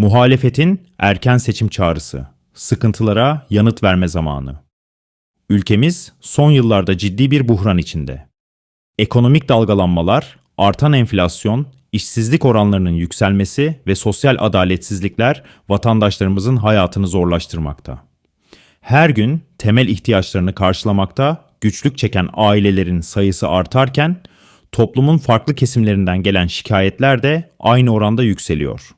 Muhalefetin erken seçim çağrısı, sıkıntılara yanıt verme zamanı. Ülkemiz son yıllarda ciddi bir buhran içinde. Ekonomik dalgalanmalar, artan enflasyon, işsizlik oranlarının yükselmesi ve sosyal adaletsizlikler vatandaşlarımızın hayatını zorlaştırmakta. Her gün temel ihtiyaçlarını karşılamakta güçlük çeken ailelerin sayısı artarken toplumun farklı kesimlerinden gelen şikayetler de aynı oranda yükseliyor.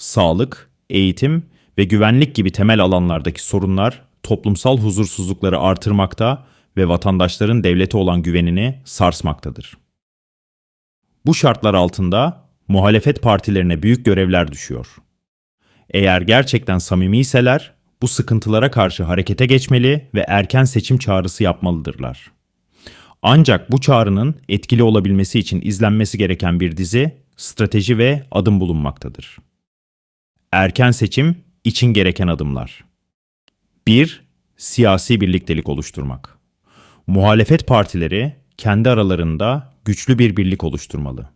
Sağlık, eğitim ve güvenlik gibi temel alanlardaki sorunlar toplumsal huzursuzlukları artırmakta ve vatandaşların devlete olan güvenini sarsmaktadır. Bu şartlar altında muhalefet partilerine büyük görevler düşüyor. Eğer gerçekten samimiyseler bu sıkıntılara karşı harekete geçmeli ve erken seçim çağrısı yapmalıdırlar. Ancak bu çağrının etkili olabilmesi için izlenmesi gereken bir dizi, strateji ve adım bulunmaktadır. Erken seçim için gereken adımlar. 1. Siyasi birliktelik oluşturmak. Muhalefet partileri kendi aralarında güçlü bir birlik oluşturmalı.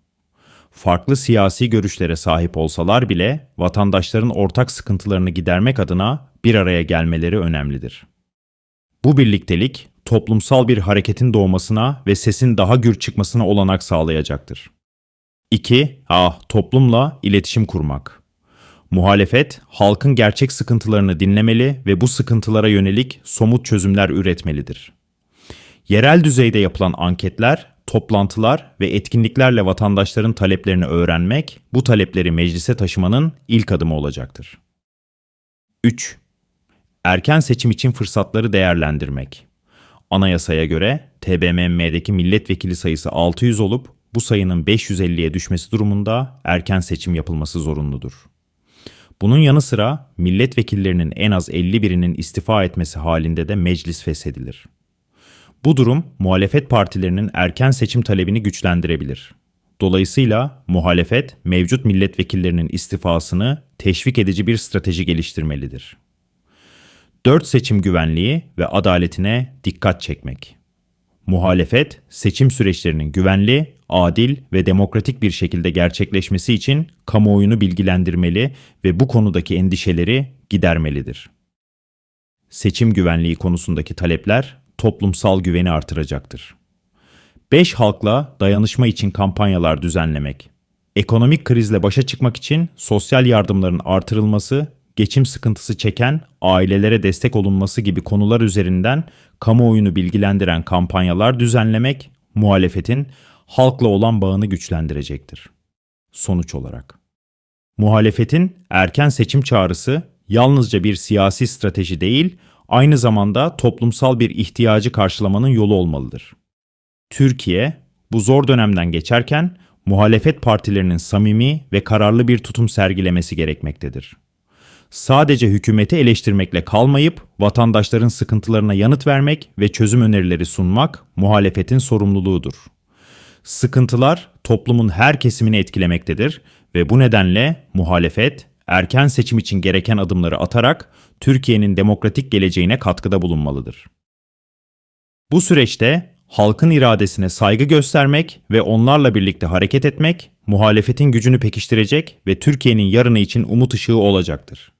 Farklı siyasi görüşlere sahip olsalar bile vatandaşların ortak sıkıntılarını gidermek adına bir araya gelmeleri önemlidir. Bu birliktelik toplumsal bir hareketin doğmasına ve sesin daha gür çıkmasına olanak sağlayacaktır. 2. Ah, toplumla iletişim kurmak. Muhalefet, halkın gerçek sıkıntılarını dinlemeli ve bu sıkıntılara yönelik somut çözümler üretmelidir. Yerel düzeyde yapılan anketler, toplantılar ve etkinliklerle vatandaşların taleplerini öğrenmek, bu talepleri meclise taşımanın ilk adımı olacaktır. 3. Erken seçim için fırsatları değerlendirmek. Anayasaya göre TBMM'deki milletvekili sayısı 600 olup bu sayının 550'ye düşmesi durumunda erken seçim yapılması zorunludur. Bunun yanı sıra milletvekillerinin en az 51'inin istifa etmesi halinde de meclis feshedilir. Bu durum muhalefet partilerinin erken seçim talebini güçlendirebilir. Dolayısıyla muhalefet mevcut milletvekillerinin istifasını teşvik edici bir strateji geliştirmelidir. 4 seçim güvenliği ve adaletine dikkat çekmek. Muhalefet, seçim süreçlerinin güvenli, adil ve demokratik bir şekilde gerçekleşmesi için kamuoyunu bilgilendirmeli ve bu konudaki endişeleri gidermelidir. Seçim güvenliği konusundaki talepler toplumsal güveni artıracaktır. 5 halkla dayanışma için kampanyalar düzenlemek. Ekonomik krizle başa çıkmak için sosyal yardımların artırılması geçim sıkıntısı çeken ailelere destek olunması gibi konular üzerinden kamuoyunu bilgilendiren kampanyalar düzenlemek muhalefetin halkla olan bağını güçlendirecektir. Sonuç olarak muhalefetin erken seçim çağrısı yalnızca bir siyasi strateji değil, aynı zamanda toplumsal bir ihtiyacı karşılamanın yolu olmalıdır. Türkiye bu zor dönemden geçerken muhalefet partilerinin samimi ve kararlı bir tutum sergilemesi gerekmektedir sadece hükümeti eleştirmekle kalmayıp vatandaşların sıkıntılarına yanıt vermek ve çözüm önerileri sunmak muhalefetin sorumluluğudur. Sıkıntılar toplumun her kesimini etkilemektedir ve bu nedenle muhalefet erken seçim için gereken adımları atarak Türkiye'nin demokratik geleceğine katkıda bulunmalıdır. Bu süreçte halkın iradesine saygı göstermek ve onlarla birlikte hareket etmek muhalefetin gücünü pekiştirecek ve Türkiye'nin yarını için umut ışığı olacaktır.